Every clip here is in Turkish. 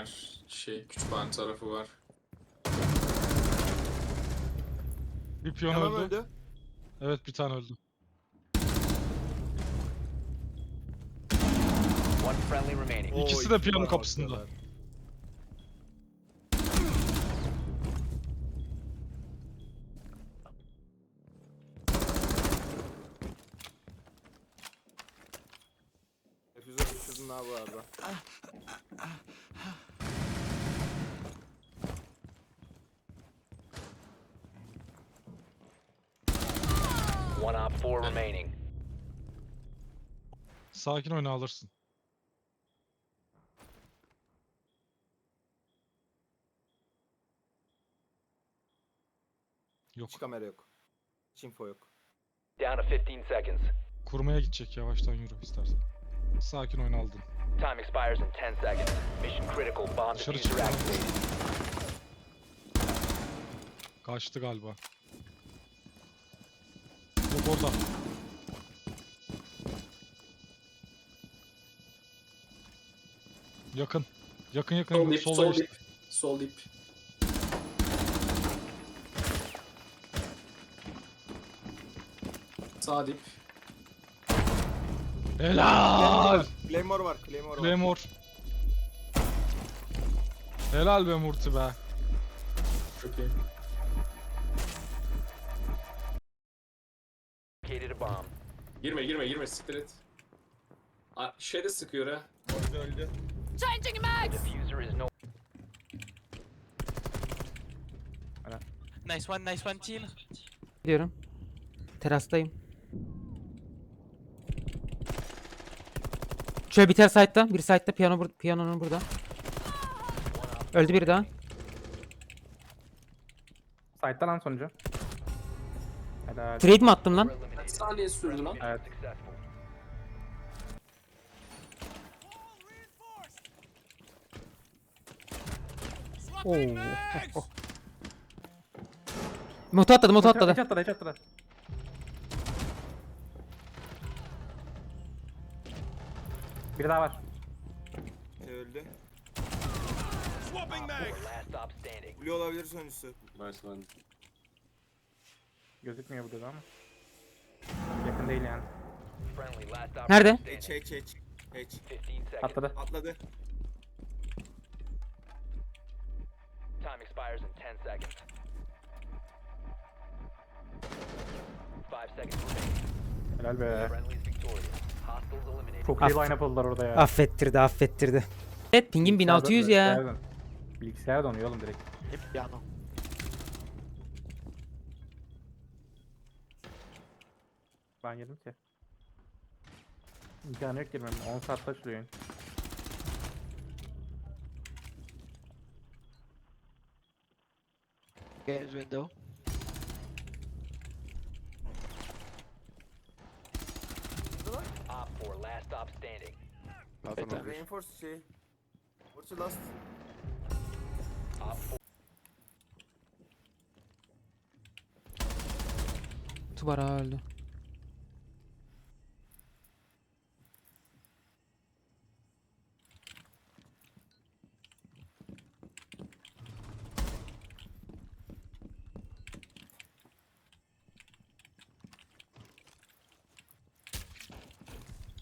Her şey kütüphane tarafı var. Bir piyon Tamam öldü. öldü. Evet bir tane öldü. One friendly remaining. Oo, İkisi de iki piyanonun var kapısında. ortada. Düşürdün ha bu arada. One op four remaining. Sakin oyna alırsın. Yok. Hiç kamera yok. Hiç info yok. Down to 15 seconds. Kurmaya gidecek yavaştan yürü istersen. Sakin oyna aldın. Time expires in 10 seconds. Mission critical. Bomb Dışarı diffuser activated. Kaçtı galiba. Yok orada. Yakın. Yakın yakın. Sol dip, Sola sol geçti. dip. Sol dip. Sağ dip. Helal. Claymore var, Claymore var. Claymore. Helal be Murti be. Çok iyi. Located a bomb. Girme girme girme siktir et. Aa, şey de sıkıyor ha. Öldü öldü. Changing mags! Diffuser is no Nice one, nice one, chill. Gidiyorum. Terastayım. Şöyle biter site'da. Bir site'da piyano bur piyanonun burada. Öldü biri daha. Site'da lan sonucu. Helal. Trade mi attım lan? Saniye sürdü lan? Evet. Oo. Moto atladı, moto Hiç atladı. atladı, hiç atladı. Bir daha var. Şey öldü. Last stop standing. Blue olabilir sonuncusu. Gözükmüyor burada da ama. Değil yani. Nerede? H, standing. H, H. H. 15 seconds. Atladı. Atladı. Time expires in 10 seconds. 5 seconds remaining. Helal be. Friendly's victorious. Hostiles eliminated. Çok iyi Aff- line up oldular orada ya. Affettirdi, affettirdi. Evet, pingin 1600 ya. Bilgisayar don- Bilgisayar donuyor oğlum direkt. Hep piano. Ben girdim ki. İmkanı yok girmem. 10 saatte sürüyor oyun. Games window. Op 4, last stop standing. Reinforce şey. What's the last? Op 4 Tubara öldü.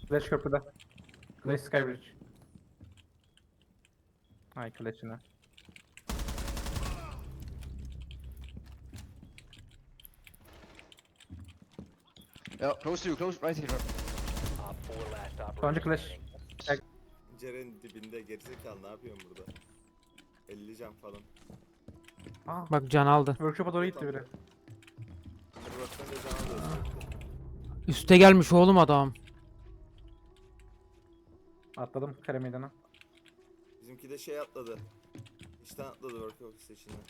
Flash köprüde. Flash Skybridge. Ay Flash'ine. Yeah, close to you, close right here. Op 4, last Sonuncu Clash. standing. Ceren'in dibinde gerizekalı ne yapıyorsun burada? 50 can falan. Aa, Bak can aldı. workshop'a doğru gitti biri. Kırbaçtan da can alıyor sürekli. Üste gelmiş oğlum adam. Atladım kare meydana. Bizimki de şey atladı. İşten atladı workshop station'dan.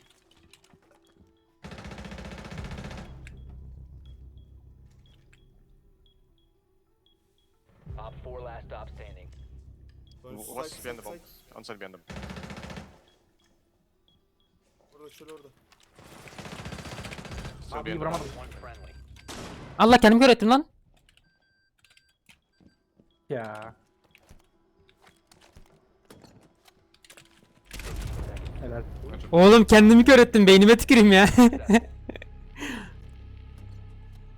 Op 4, last stop standing. What's behind the bomb? Outside behind them. Orada şöyle orada. Still Abi iyi behind them. vuramadım. One friendly. Allah kendim kör ettim lan. Ya. Helal. Oğlum kendimi kör ettim beynime tüküreyim ya.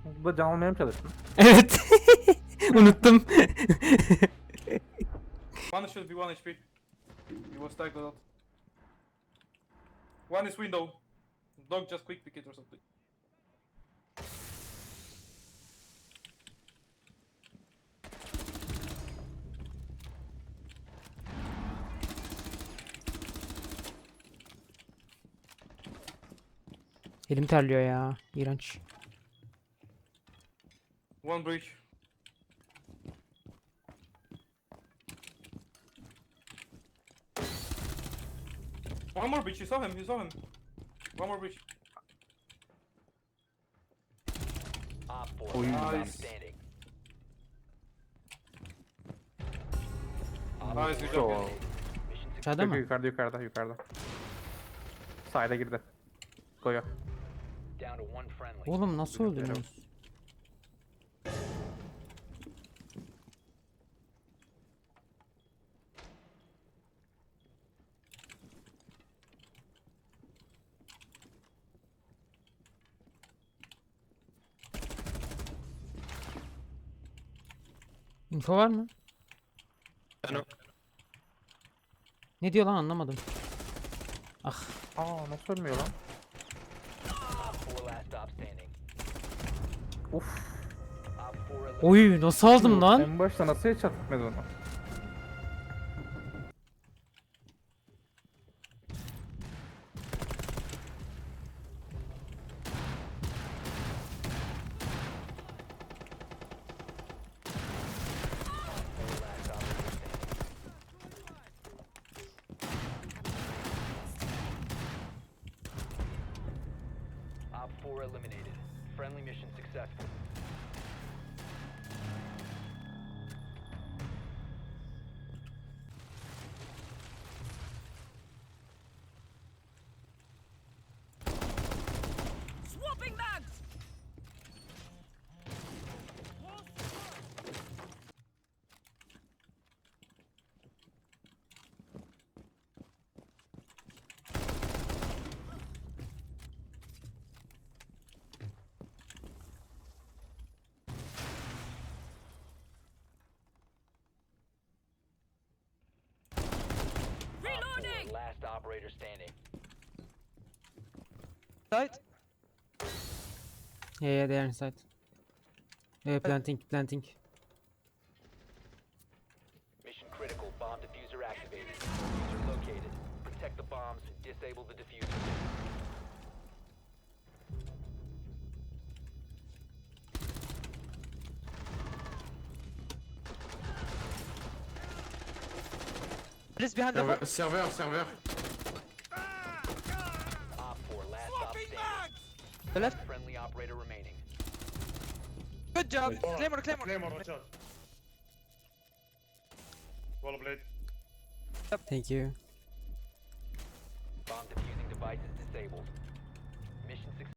Bu da can almaya mı çalıştın? evet. Unuttum. One should be one HP. He was tagged a lot. One is window. Dog just quick pick it or something. Elim terliyor ya. İğrenç. One breach. One more breach, you saw him, you saw him. One more breach. Op 4 Oy. last stop Nice. standing. Nice, good So, Yok, mı? yukarıda yukarıda yukarıda. Side'a girdi. Goyo. Oğlum nasıl öldünüz? Info var mı? Ne diyor lan anlamadım. Ah Aa nasıl ölmüyor lan? Op 4 last stop standing. Uf. Op 4 eliminated. oy nasıl aldım lan? En başta nasıl hiç atmadı onu? Op 4 eliminated. Friendly mission successful. Operator standing. Side. Yeah, yeah, they are inside. Uh, planting, planting. Mission critical. Bomb diffuser activated. Diffuser located. Protect the bombs. Disable the diffuser. Please behind the wall. Serveur, serveur. The left. Friendly operator remaining. Good job. Claymore, Claymore. Claymore, watch out. Wall blade. Thank you. Bomb diffusing device is disabled.